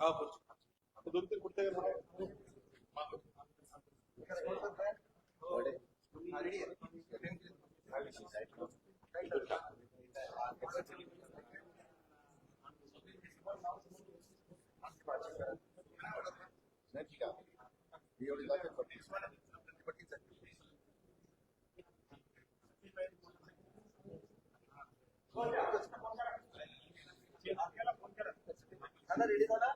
हा दोन तीन कुठे नाही एवढी रेडी झाला?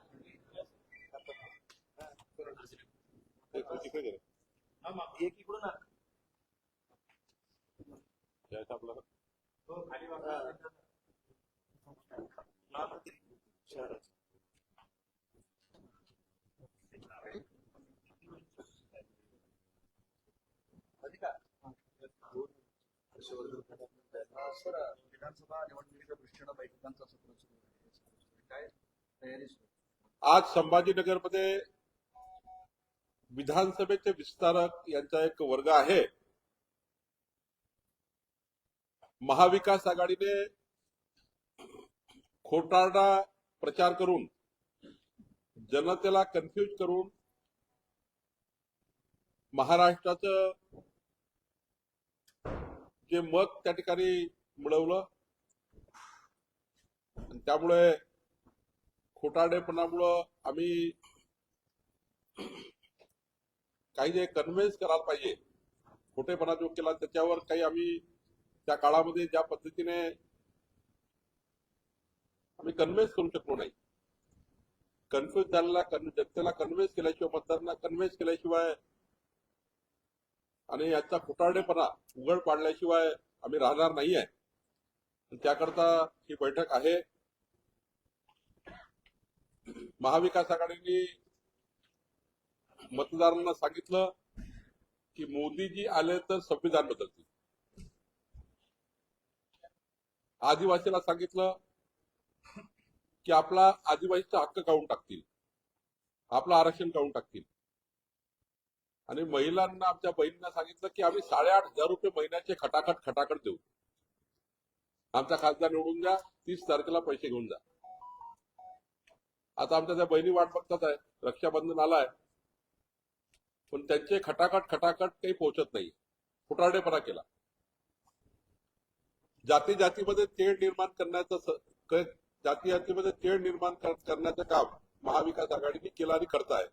एक इकडून आण. आपल्याला विधानसभा निवडणुकीच्या दृष्टीनं बैठकांचा सत्र सुरू आहे काय तयारी सुरू आज संभाजीनगरमध्ये विधानसभेचे विस्तारक यांचा एक वर्ग आहे. महाविकास आघाडीने खोटारडा प्रचार करून जनतेला कन्फ्यूज करून महाराष्ट्राचं जे मत त्या ठिकाणी मिळवलं. त्यामुळे खोटारडेपणामुळं आम्ही काही जे कन्व्हिन्स करायला पाहिजे. खोटेपणा जो केला त्याच्यावर काही आम्ही त्या काळामध्ये ज्या पद्धतीने आम्ही कन्व्हिन्स करू शकलो नाही. कन्फ्युज झालेला जनतेला कन्व्हिन्स केल्याशिवाय मतदारांना कन्व्हिन्स केल्याशिवाय आणि याचा खोटारडेपणा उघड पाडल्याशिवाय आम्ही राहणार नाही आहे त्याकरता ही बैठक आहे. महाविकास आघाडीने मतदारांना सांगितलं की मोदीजी आले तर संविधान बदलतील. आदिवासीला सांगितलं की आपला आदिवासीचा हक्क काढून टाकतील. आपलं आरक्षण काढून टाकतील. आणि महिलांना आमच्या बहिणींना सांगितलं की आम्ही साडेआठ हजार रुपये महिन्याचे खटाखट खटाखट देऊ. आमचा खासदार निवडून द्या तीस तारखेला पैसे घेऊन जा. आता आमच्या त्या बहिणी वाट बघतात आहे रक्षाबंधन आलाय पण त्यांचे खटाखट खटाखट काही पोहोचत नाही. फुटाडेपणा केला. जाती जातीमध्ये तेढ निर्माण करण्याचं जाती जातीमध्ये तेढ निर्माण करण्याचं काम महाविकास आघाडीने केलं आणि करत आहे.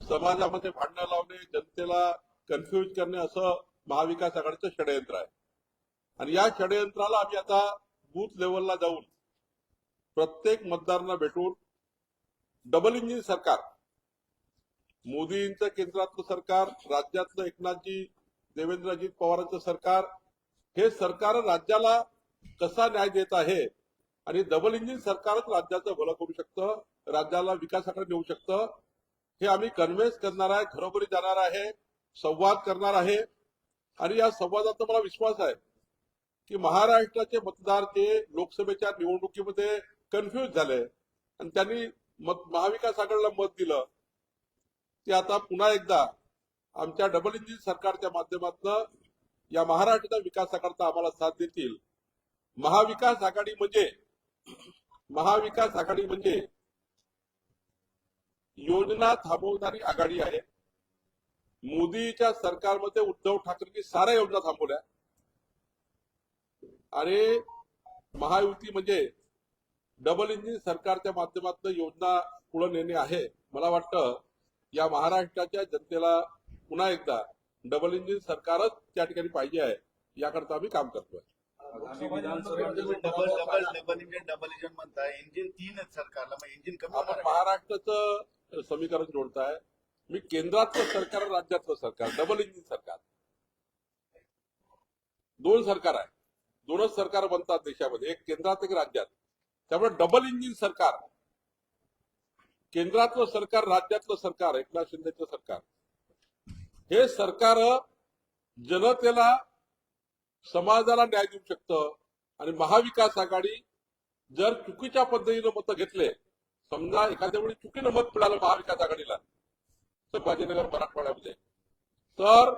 समाजामध्ये भांडणं लावणे जनतेला कन्फ्युज करणे असं महाविकास आघाडीचं षडयंत्र आहे. आणि या षडयंत्राला आम्ही आता बूथ लेवलला जाऊन प्रत्येक मतदारांना भेटून डबल इंजिन सरकार मोदींचं केंद्रातलं सरकार राज्यातलं एकनाथजी देवेंद्रजी पवारांचं सरकार हे सरकार राज्याला कसा न्याय देत आहे आणि डबल इंजिन सरकारच राज्याचं भलं करू शकतं राज्याला विकासाकडे नेऊ शकतं हे आम्ही कन्व्हेन्स करणार आहे घरोघरी जाणार आहे संवाद करणार आहे. आणि या संवादाचा मला विश्वास आहे की महाराष्ट्राचे मतदार जे लोकसभेच्या निवडणुकीमध्ये कन्फ्युज झाले. आणि त्यांनी मत महाविकास आघाडीला मत दिलं. ते आता पुन्हा एकदा आमच्या डबल इंजिन सरकारच्या माध्यमातून या महाराष्ट्राच्या विकासाकरता आम्हाला साथ देतील. महाविकास आघाडी म्हणजे महाविकास आघाडी म्हणजे योजना थांबवणारी आघाडी आहे. मोदीच्या सरकारमध्ये उद्धव ठाकरेंनी साऱ्या योजना थांबवल्या. आणि महायुती म्हणजे डबल इंजिन सरकारच्या माध्यमातून योजना पुढे नेणे आहे मला वाटतं. या महाराष्ट्राच्या जनतेला पुन्हा एकदा डबल इंजिन सरकारच त्या ठिकाणी पाहिजे आहे याकरता आम्ही काम करतोय. Double double double engine double engine म्हणताय. इंजिन तीन आहेत सरकारला मग इंजिन कमी होणार आपण आहे. महाराष्ट्राचं समीकरण जोडताय. मी केंद्रातलं सरकार आणि राज्यातलं सरकार डबल इंजिन सरकार. दोन सरकार आहे दोनच सरकार बनतात देशामध्ये एक केंद्रात एक राज्यात. त्यामुळे डबल इंजिन सरकार केंद्रातलं सरकार राज्यातलं सरकार एकनाथ शिंदेचं सरकार. हे सरकार जनतेला समाजाला न्याय देऊ शकतं आणि महाविकास आघाडी जर चुकीच्या पद्धतीनं मतं घेतले समजा एखाद्या वेळी चुकीनं मत मिळालं महाविकास आघाडीला संभाजीनगर मराठवाड्यामध्ये. तर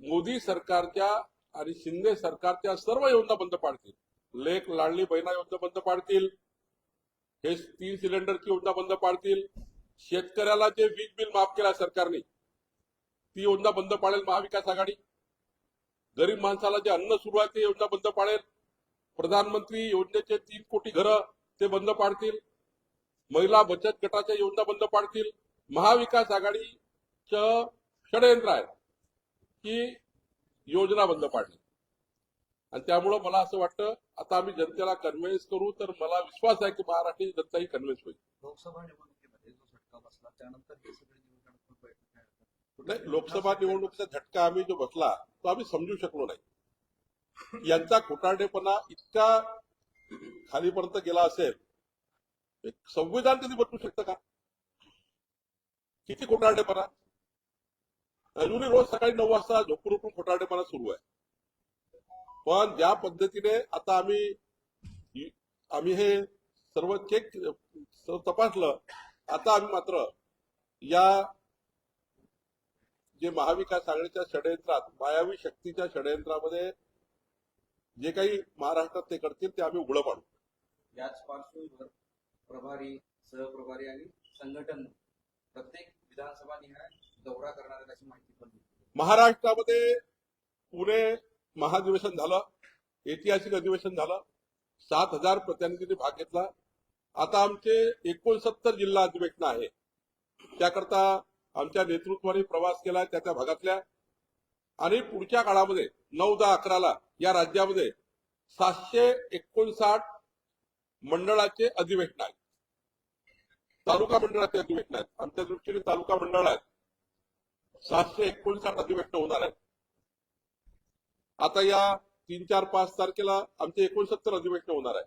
मोदी सरकारच्या आणि शिंदे सरकारच्या सर्व योजना बंद पाडतील. लेख लाडली बहिणा योजना बंद पाडतील. हे तीन सिलेंडरची योजना बंद पाडतील. शेतकऱ्याला जे वीज बिल माफ केला सरकारने ती योजना बंद पाडेल महाविकास आघाडी. गरीब माणसाला जे अन्न सुरू आहे ते योजना बंद पाडेल. प्रधानमंत्री योजनेचे तीन कोटी घरं ते बंद पाडतील. महिला बचत गटाच्या योजना बंद पाडतील. महाविकास आघाडीचं षडयंत्र आहे की योजना बंद पाडली. आणि त्यामुळं मला असं वाटतं आता आम्ही जनतेला कन्व्हिन्स करू तर मला विश्वास आहे की महाराष्ट्राची जनता ही कन्व्हिन्स होईल. लोकसभा निवडणुकीमध्ये जो झटका बसला त्यानंतर हे सगळे निवडणूक. नाही लोकसभा निवडणुकीचा झटका आम्ही जो बसला तो आम्ही समजू शकलो नाही. यांचा खोटारडेपणा इतका खालीपर्यंत गेला असेल एक संविधान कधी बदलू शकतं का? किती खोटारडेपणा? अजूनही रोज सकाळी नऊ वाजता झोपून उठून खोटारडेपणा सुरू आहे. पण ज्या पद्धतीने आता आम्ही आम्ही हे सर्व चेक तपासलं आता आम्ही मात्र या जे महाविकास आघाडीच्या षडयंत्रात मायावी शक्तीच्या षडयंत्रामध्ये जे काही महाराष्ट्रात ते करतील ते आम्ही उघडं पाडू याच पार्श्वभूमीवर प्रभारी सहप्रभारी आणि संघटन प्रत्येक विधानसभा निहाय दौरा करणार अशी माहिती पण. महाराष्ट्रामध्ये पुणे महाधिवेशन झालं ऐतिहासिक अधिवेशन झालं सात हजार प्रतिनिधींनी भाग घेतला. आता आमचे एकोणसत्तर जिल्हा अधिवेशन आहे. त्याकरता आमच्या नेतृत्वाने प्रवास केला त्या त्या भागातल्या. आणि पुढच्या काळामध्ये नऊ दहा अकराला या राज्यामध्ये सातशे एकोणसाठ मंडळाचे अधिवेशन आहेत. तालुका मंडळाचे अधिवेशन आहेत. आमच्या दृष्टीने तालुका मंडळ आहेत. सातशे एकोणसाठ अधिवेशन होणार आहेत. आता या तीन चार पाच तारखेला आमचे एकोणसत्तर अधिवेशन होणार आहे.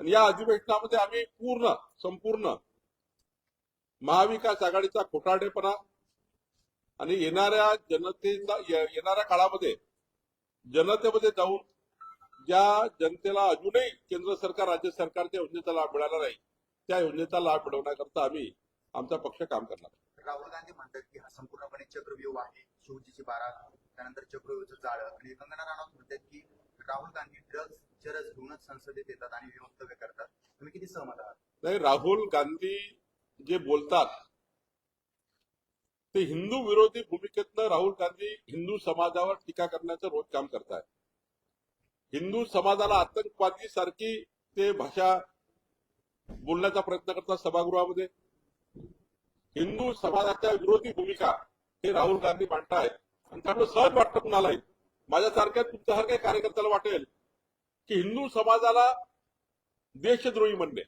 आणि या अधिवेशनामध्ये आम्ही पूर्ण संपूर्ण महाविकास आघाडीचा खोटारडेपणा आणि येणाऱ्या जनतेचा येणाऱ्या काळामध्ये जनतेमध्ये जाऊन ज्या जनतेला अजूनही केंद्र सरकार राज्य सरकारच्या योजनेचा लाभ मिळाला नाही त्या योजनेचा लाभ मिळवण्याकरता आम्ही आमचा पक्ष काम करणार राहुल गांधी म्हणतात की हा संपूर्णपणे चक्रव्यूह आहे. शिवजीची बारा त्यानंतर चक्रव्यूहचं जाळं आणि कंगना राणावत म्हणतात की राहुल गांधी ड्रग्स चरस घेऊनच संसदेत येतात आणि हे वक्तव्य करतात. तुम्ही किती सहमत आहात? नाही राहुल गांधी जे बोलतात ते हिंदू विरोधी भूमिकेतनं राहुल गांधी हिंदू समाजावर टीका करण्याचं रोज काम करतात हिंदू समाजाला आतंकवादी सारखी ते भाषा बोलण्याचा प्रयत्न करतात सभागृहामध्ये. हिंदू समाजाच्या विरोधी भूमिका हे राहुल गांधी मांडतायत. आणि त्यामुळे सहज वाटतं कुणालाही. माझ्यासारख्या तुमच्यासारख्या कार्यकर्त्याला वाटेल की हिंदू समाजाला देशद्रोही म्हणणे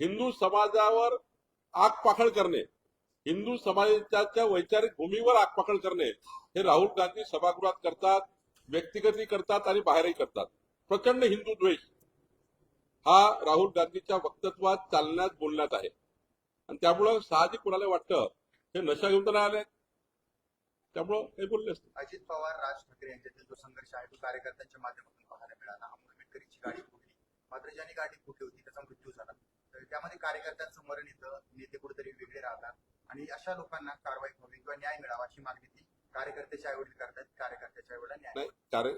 हिंदू समाजावर आगपाखड करणे हिंदू समाजाच्या वैचारिक भूमीवर आगपाखड करणे हे राहुल गांधी सभागृहात करतात व्यक्तिगतही करतात आणि बाहेरही करतात. प्रचंड हिंदू द्वेष हा राहुल गांधीच्या वक्तत्वात चालण्यात बोलण्यात आहे. आणि त्यामुळं साहजिक कुणाला वाटतं हे नशा घेऊन तर नाही आले. त्यामुळं हे बोलले असते. अजित पवार राज ठाकरे यांच्यातील जो संघर्ष आहे तो कार्यकर्त्यांच्या माध्यमातून पाहायला मिळाला. अमोल मिटकरीची गाडी फुटली मात्र ज्यांनी गाडी फुटली होती त्याचा मृत्यू झाला. तर त्यामध्ये कार्यकर्त्यांचं मरण येतं नेते कुठेतरी वेगळे राहतात. आणि अशा लोकांना कारवाई व्हावी किंवा न्याय मिळावा अशी मागणी ती कार्यकर्त्याचे आईवडील करतात. कार्यकर्त्याच्या आईवडिला न्याय नाही कारण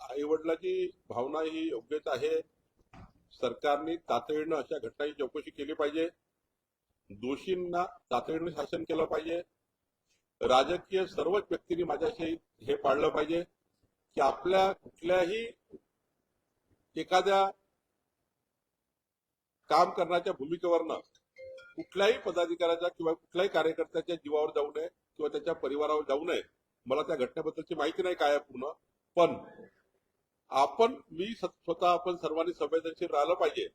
आई वडिलाची भावना ही योग्यच आहे. सरकारने तातडीनं अशा घटनांची चौकशी केली पाहिजे. दोषींना तातडीनं शासन केलं पाहिजे. राजकीय सर्वच व्यक्तींनी माझ्याशी हे पाळलं पाहिजे की आपल्या कुठल्याही एखाद्या काम करण्याच्या भूमिकेवरनं कुठल्याही पदाधिकाऱ्याच्या किंवा कुठल्याही कार्यकर्त्याच्या जीवावर जाऊ नये किंवा त्याच्या परिवारावर जाऊ नये. मला त्या घटनेबद्दलची माहिती नाही काय पूर्ण पण आपण मी स्वतः आपण सर्वांनी संवेदनशील राहिलं पाहिजे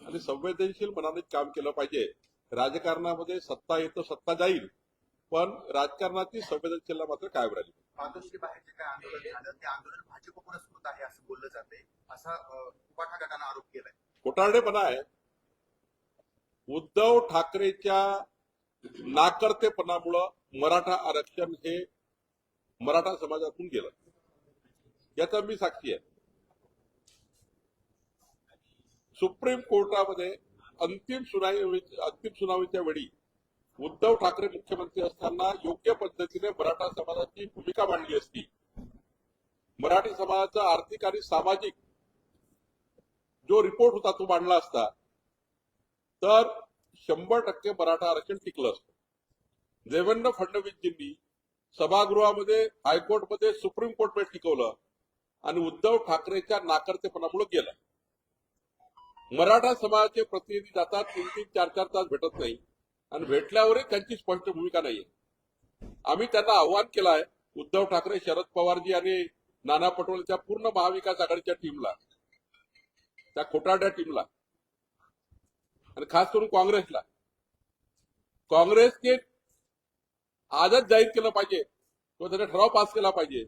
आणि संवेदनशील मनाने काम केलं पाहिजे. राजकारणामध्ये सत्ता येतो सत्ता जाईल. पण राजकारणाची संवेदनशीलता मात्र कायम राहिली. मातोश्री बाहेर जे काही आंदोलन झालं ते आंदोलन भाजप पुरस्कृत आहे असं बोललं जाते असा उपाठा गटानं आरोप केलाय. खोटारडेपणा आहे. उद्धव ठाकरेच्या नाकर्तेपणामुळं मराठा आरक्षण हे मराठा समाजातून गेलं. याचा मी साक्षी आहे. सुप्रीम कोर्टामध्ये अंतिम सुनावणी अंतिम सुनावणीच्या वेळी उद्धव ठाकरे मुख्यमंत्री असताना योग्य पद्धतीने मराठा समाजाची भूमिका मांडली असती. मराठी समाजाचा आर्थिक आणि सामाजिक जो रिपोर्ट होता तो मांडला असता तर शंभर टक्के मराठा आरक्षण टिकलं असतं. देवेंद्र फडणवीसजींनी सभागृहामध्ये हायकोर्टमध्ये सुप्रीम कोर्टमध्ये टिकवलं आणि उद्धव ठाकरेच्या नाकर्तेपणामुळे गेलं. मराठा समाजाचे प्रतिनिधी जातात तीन तीन चार चार तास भेटत नाही. आणि भेटल्यावरही त्यांची स्पष्ट भूमिका नाहीये. आम्ही त्यांना आव्हान केलं आहे उद्धव ठाकरे शरद पवारजी आणि नाना पटोलेच्या पूर्ण महाविकास आघाडीच्या टीमला त्या खोटारड्या टीमला आणि खास करून काँग्रेसला. काँग्रेसने आजच जाहीर केलं पाहिजे किंवा त्याने ठराव पास केला पाहिजे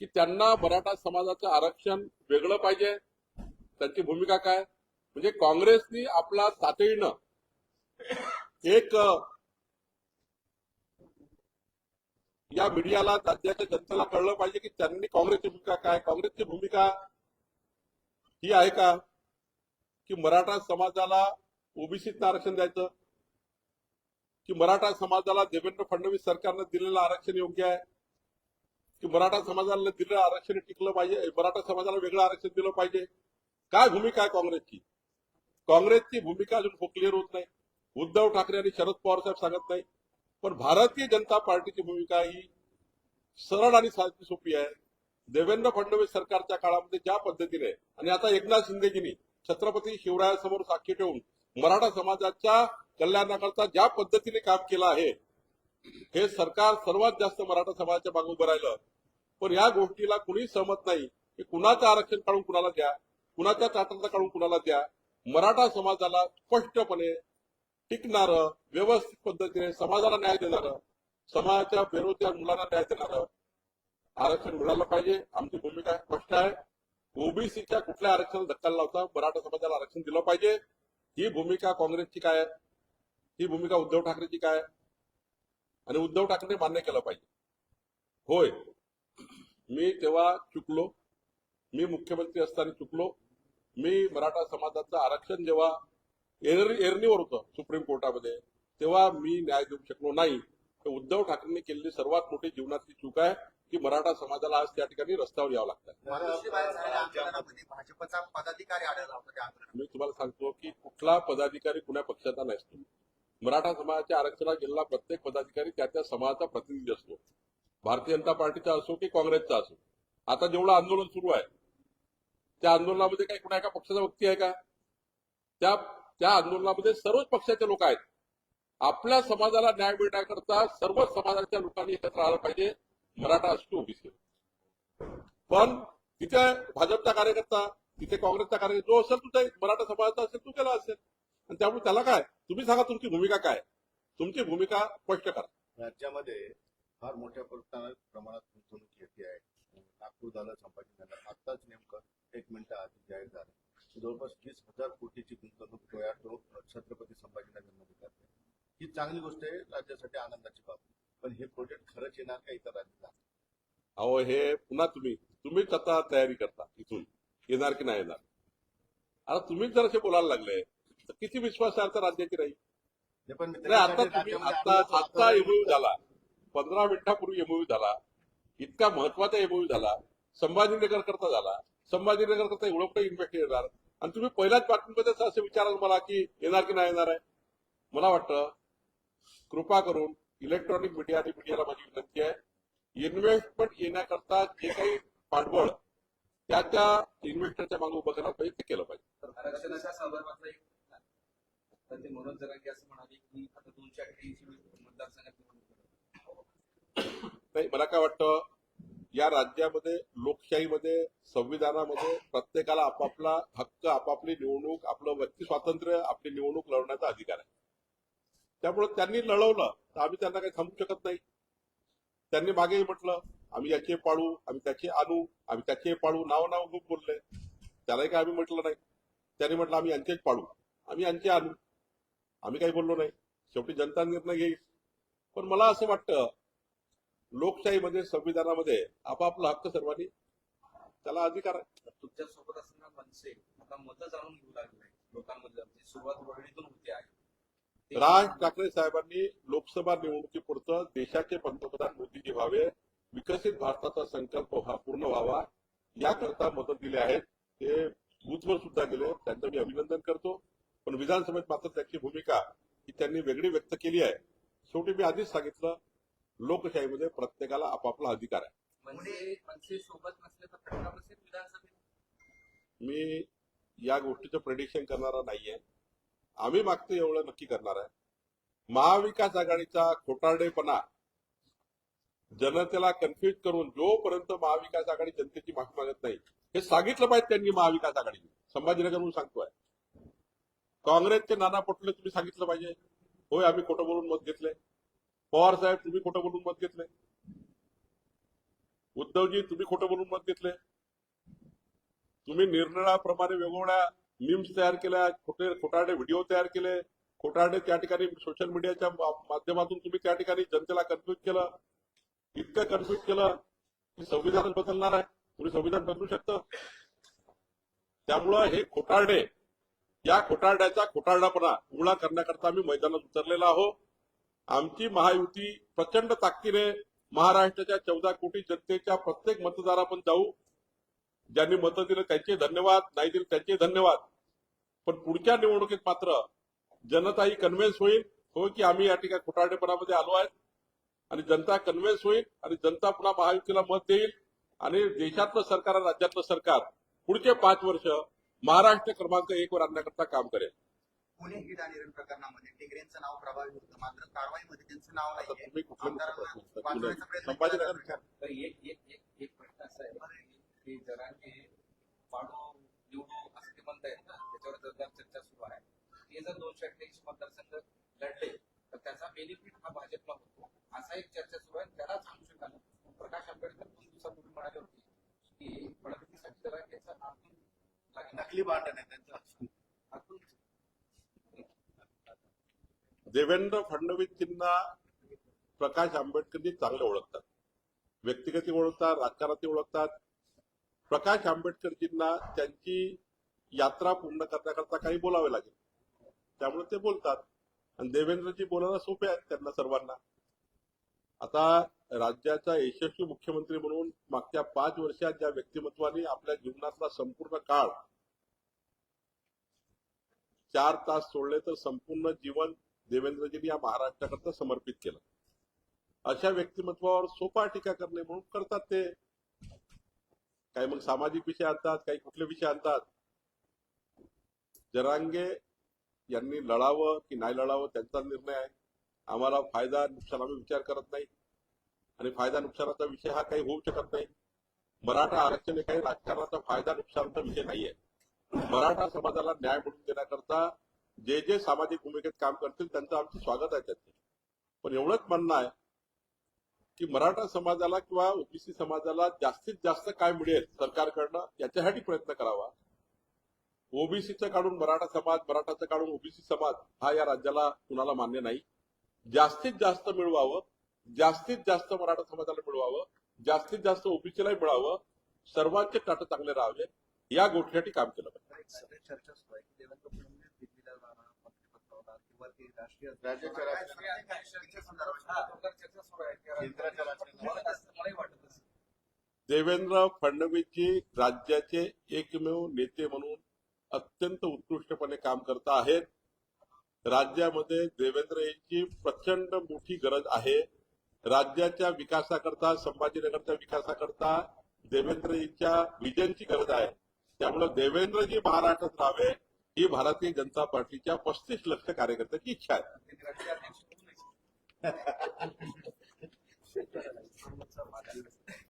की त्यांना मराठा समाजाचं आरक्षण वेगळं पाहिजे. त्यांची भूमिका काय? म्हणजे काँग्रेसनी आपला तातडीनं एक या मीडियाला राज्याच्या जनतेला कळलं पाहिजे की त्यांनी काँग्रेसची भूमिका काय? काँग्रेसची भूमिका ही आहे का? की मराठा समाजाला ओबीसीत आरक्षण द्यायचं? की मराठा समाजाला देवेंद्र फडणवीस सरकारनं दिलेलं आरक्षण योग्य आहे? की मराठा समाजाला दिलेलं आरक्षण टिकलं पाहिजे? मराठा समाजाला वेगळं आरक्षण दिलं पाहिजे? काय भूमिका आहे काँग्रेसची? काँग्रेसची भूमिका अजून क्लिअर होत नाही. उद्धव ठाकरे आणि शरद पवार साहेब सांगत नाही. पण भारतीय जनता पार्टीची भूमिका ही सरळ आणि साधी सोपी आहे. देवेंद्र फडणवीस सरकारच्या काळामध्ये ज्या पद्धतीने आणि आता एकनाथ शिंदेजींनी छत्रपती शिवरायासमोर साक्षी ठेवून मराठा समाजाच्या कल्याणाकरता ज्या पद्धतीने काम केलं आहे हे सरकार सर्वात जास्त मराठा समाजाच्या मागे उभं राहिलं. पण या गोष्टीला कुणी सहमत नाही. की कुणाचं आरक्षण काढून कुणाला द्या? कुणाच्या ताटाचं काढून कुणाला द्या? मराठा समाजाला स्पष्टपणे टिकणारं व्यवस्थित पद्धतीने समाजाला न्याय देणारं समाजाच्या बेरोजगार मुलांना न्याय देणार आरक्षण मिळालं पाहिजे. आमची भूमिका स्पष्ट आहे. ओबीसीच्या कुठल्या आरक्षण धक्काला लावता मराठा समाजाला आरक्षण दिलं पाहिजे. ही भूमिका काँग्रेसची काय ही भूमिका उद्धव ठाकरेची काय आणि उद्धव ठाकरे मान्य केलं पाहिजे. होय. मी तेव्हा चुकलो. मी मुख्यमंत्री असताना चुकलो. मी मराठा समाजाचं आरक्षण जेव्हा एरणी एरणीवर होतं सुप्रीम कोर्टामध्ये. तेव्हा मी न्याय देऊ शकलो नाही. तर उद्धव ठाकरेंनी केलेली सर्वात मोठी जीवनातली चूक आहे की मराठा समाजाला आज त्या ठिकाणी रस्त्यावर यावं लागतं भाजपचा पदाधिकारी आढळला होता मी तुम्हाला सांगतो की कुठला पदाधिकारी कुण्या पक्षाचा नसतो. मराठा समाजाच्या आरक्षणात गेलेला प्रत्येक पदाधिकारी त्या त्या समाजाचा प्रतिनिधी असतो. भारतीय जनता पार्टीचा असो की काँग्रेसचा असो. आता जेवढं आंदोलन सुरू आहे त्या आंदोलनामध्ये काही कुणा एका पक्षाचा व्यक्ती आहे का? त्या त्या आंदोलनामध्ये सर्वच पक्षाचे लोक आहेत. आपल्या समाजाला न्याय मिळण्याकरता सर्वच समाजाच्या लोकांनी एकत्र आलं पाहिजे. मराठा असतो ओबीसी पण तिथे भाजपचा कार्यकर्ता तिथे काँग्रेसचा कार्यकर्ता जो असेल तुझा मराठा समाजाचा असेल तू केला असेल. आणि त्यामुळे त्याला काय? तुम्ही सांगा तुमची भूमिका काय? तुमची भूमिका स्पष्ट करा. राज्यामध्ये फार मोठ्या प्रमाणात प्रमाणात गुंतवणूक येते आहे. नागपूर झालं संभाजीनगर. आताच नेमकं एक मिनिटं आधी जाहीर झालं. जवळपास वीस हजार कोटीची गुंतवणूक छत्रपती संभाजीनगरमध्ये करते. ही चांगली गोष्ट आहे राज्यासाठी आनंदाची बाब. पण हे प्रोजेक्ट खरंच येणार का इतर राज्यात अहो हे पुन्हा तुम्ही तुम्हीच आता तयारी करता इथून. येणार की नाही येणार? आता तुम्हीच जर असे बोलायला लागले. तर किती विश्वासार्हता राज्याची राहील पण आता तुम्ही आता आता एमओयू झाला. पंधरा मिनिटापूर्वी एमओयू झाला. इतका महत्त्वाचा एमओयू झाला. संभाजीनगर करता झाला. संभाजीनगर करता एवढं कुठे इन्व्हेस्ट येणार. आणि तुम्ही पहिल्याच बातमीमध्ये असं विचाराल मला की येणार की नाही येणार आहे. मला वाटतं कृपा करून इलेक्ट्रॉनिक मीडिया आणि मीडियाला माझी विनंती आहे. इन्व्हेस्टमेंट येण्याकरता जे काही पाठबळ त्या त्या इन्व्हेस्टरच्या मागे उभं करायला पाहिजे ते केलं पाहिजे. आरक्षणाच्या संदर्भातला एक तर ते मनोज जरांगे असं म्हणाले की आता दोनशे अठ्ठ्याऐंशी मतदारसंघात. नाही मला काय वाटतं या राज्यामध्ये लोकशाहीमध्ये संविधानामध्ये प्रत्येकाला आपापला हक्क आपापली निवडणूक आपलं व्यक्ती स्वातंत्र्य आपली निवडणूक लढवण्याचा अधिकार आहे. त्यामुळे त्यांनी लढवलं तर आम्ही त्यांना काही थांबू शकत नाही. त्यांनी मागेही म्हटलं आम्ही याचे पाळू आम्ही त्याचे आणू आम्ही त्याचे पाळू नाव नाव खूप बोलले. त्यालाही काय आम्ही म्हटलं नाही. त्यांनी म्हटलं आम्ही यांचेच पाळू आम्ही यांचे आणू. आम्ही काही बोललो नाही. शेवटी जनता निर्णय घेईल. पण मला असं वाटतं लोकशाहीमध्ये संविधानामध्ये आपापला हक्क सर्वांनी त्याला अधिकार आहे. तुमच्यासोबत असताना मनसे आता मतं जाणून घेऊ लागले लोकांमध्ये. सुरुवात वरळीतून होते आहे. राज ठाकरे साहेबांनी लोकसभा निवडणुकीपुरतं देशाचे पंतप्रधान मोदीजी व्हावे विकसित भारताचा संकल्प हा पूर्ण व्हावा याकरता मदत दिले आहेत. ते बूथवर सुद्धा गेले. त्यांचं मी अभिनंदन करतो. पण विधानसभेत मात्र त्याची भूमिका ही त्यांनी वेगळी व्यक्त केली आहे. शेवटी मी आधीच सांगितलं लोकशाहीमध्ये प्रत्येकाला आपापला अधिकार आहे. सोबत नसले तर विधानसभेत? मी या गोष्टीचं प्रेडिक्शन करणारा नाहीये. आम्ही मागतो एवढं नक्की करणार आहे. महाविकास आघाडीचा खोटारडेपणा जनतेला कन्फ्युज करून जोपर्यंत महाविकास आघाडी जनतेची माफी मागत नाही हे सांगितलं पाहिजे त्यांनी महाविकास आघाडीने. संभाजीनगरहून सांगतोय. काँग्रेसचे नाना पटोले तुम्ही सांगितलं पाहिजे. होय आम्ही खोटं बोलून मत घेतले पवार साहेब तुम्ही खोटं बोलून मत घेतले उद्धवजी तुम्ही खोटं बोलून मत घेतले तुम्ही निर्णयाप्रमाणे वेगवेगळ्या मीम्स तयार केल्या खोटे खोटारडे व्हिडिओ तयार केले. खोटारडे त्या ठिकाणी सोशल मीडियाच्या माध्यमातून तुम्ही त्या ठिकाणी जनतेला कन्फ्युज केलं. इतकं कन्फ्युज केलं की संविधानच बदलणार आहे. तुम्ही संविधान बदलू शकतं. त्यामुळं हे खोटारडे या खोटारड्याचा खोटारडापणा उघडा करण्याकरता आम्ही मैदानात उतरलेला आहोत. आमची महायुती प्रचंड ताकदीने महाराष्ट्राच्या चौदा कोटी जनतेच्या प्रत्येक मतदारापर्यंत जाऊ. ज्यांनी मतं दिलं त्यांचे धन्यवाद नाही दिले त्यांचे धन्यवाद. पण पुढच्या निवडणुकीत मात्र जनता ही कन्व्हिन्स होईल हो की आम्ही या ठिकाणी खोटारडेपणामध्ये आलो आहे. आणि जनता कन्व्हिन्स होईल आणि जनता पुन्हा महायुतीला मत देईल. आणि देशातलं सरकार आणि राज्यातलं सरकार पुढचे पाच वर्ष महाराष्ट्र क्रमांक एक वर आणण्याकरता काम करेल. पुणे हिट आणि रन प्रकरणामध्ये टिगरेंचं नाव प्रभावी होतं. मात्र कारवाईमध्ये त्यांचं नाव कुठले आमदारांना प्रयत्न संभाजीनगर केला विचार. तर एक एक एक एक प्रश्न असा आहे की जरांगे पाडू निवडू असं ते म्हणतायत ना त्याच्यावर जोरदार चर्चा सुरू आहे. ते जर दोनशे अठ्ठ्याऐंशी मतदारसंघ लढले तर त्याचा बेनिफिट हा भाजपला होतो. असा एक चर्चा सुरू आहे. त्यालाच अनुषंगानं प्रकाश आंबेडकर दोन दिवसापूर्वी म्हणाले होते की फडणवीसाठी जरांगेचा आतून लागेल. नकली भांडण आहे त्यांचं आतून देवेंद्र फडणवीसजींना प्रकाश आंबेडकरजी चांगले ओळखतात. व्यक्तिगत ओळखतात राजकारणात ओळखतात. प्रकाश आंबेडकरजींना त्यांची यात्रा पूर्ण करण्याकरता काही बोलावे लागेल. त्यामुळे ते बोलतात. आणि देवेंद्रजी बोलायला सोपे आहेत त्यांना सर्वांना. आता राज्याचा यशस्वी मुख्यमंत्री म्हणून मागच्या पाच वर्षात ज्या व्यक्तिमत्वाने आपल्या जीवनातला संपूर्ण काळ चार तास सोडले तर संपूर्ण जीवन देवेंद्रजींनी या महाराष्ट्राकरता समर्पित केलं. अशा व्यक्तिमत्वावर सोपा टीका करणे म्हणून करतात ते. काही मग सामाजिक विषय आणतात काही कुठले विषय आणतात. जरांगे यांनी लढावं की नाही लढावं त्यांचा निर्णय आहे. आम्हाला फायदा नुकसान आम्ही विचार करत नाही. आणि फायदा नुकसानाचा विषय हा काही होऊ शकत नाही. मराठा आरक्षण हे काही राजकारणाचा फायदा नुकसानाचा विषय नाहीये. मराठा समाजाला न्याय मिळवून देण्याकरता जे जे सामाजिक भूमिकेत काम करतील त्यांचं आमचं स्वागत आहे त्याचे पण एवढंच म्हणणं आहे की मराठा समाजाला किंवा ओबीसी समाजाला जास्तीत जास्त काय मिळेल सरकारकडनं याच्यासाठी प्रयत्न करावा. ओबीसीचं काढून मराठा समाज मराठाचं काढून ओबीसी समाज हा या राज्याला कुणाला मान्य नाही. जास्तीत जास्त मिळवावं जास्तीत जास्त मराठा समाजाला मिळवावं जास्तीत जास्त ओबीसीलाही मिळावं सर्वांचे टाटं चांगले राहावे या गोष्टीसाठी काम केलं पाहिजे एक सगळी चर्चा सुरू आहे की देवेंद्र फडणवीस दिल्लीला जाणार मंत्रिपद होणार किंवा ते राष्ट्रीय राज्याच्या देवेंद्र फडणवीसजी राज्याचे एकमेव नेते म्हणून अत्यंत उत्कृष्टपणे काम करत आहेत. राज्यामध्ये देवेंद्र यांची प्रचंड मोठी गरज आहे. राज्याच्या विकासाकरता संभाजीनगरच्या विकासाकरता देवेंद्र यांच्या विजनची गरज आहे. त्यामुळे देवेंद्रजी महाराष्ट्रात राहावे ही भारतीय जनता पार्टीच्या पस्तीस लक्ष कार्यकर्त्याची इच्छा आहे.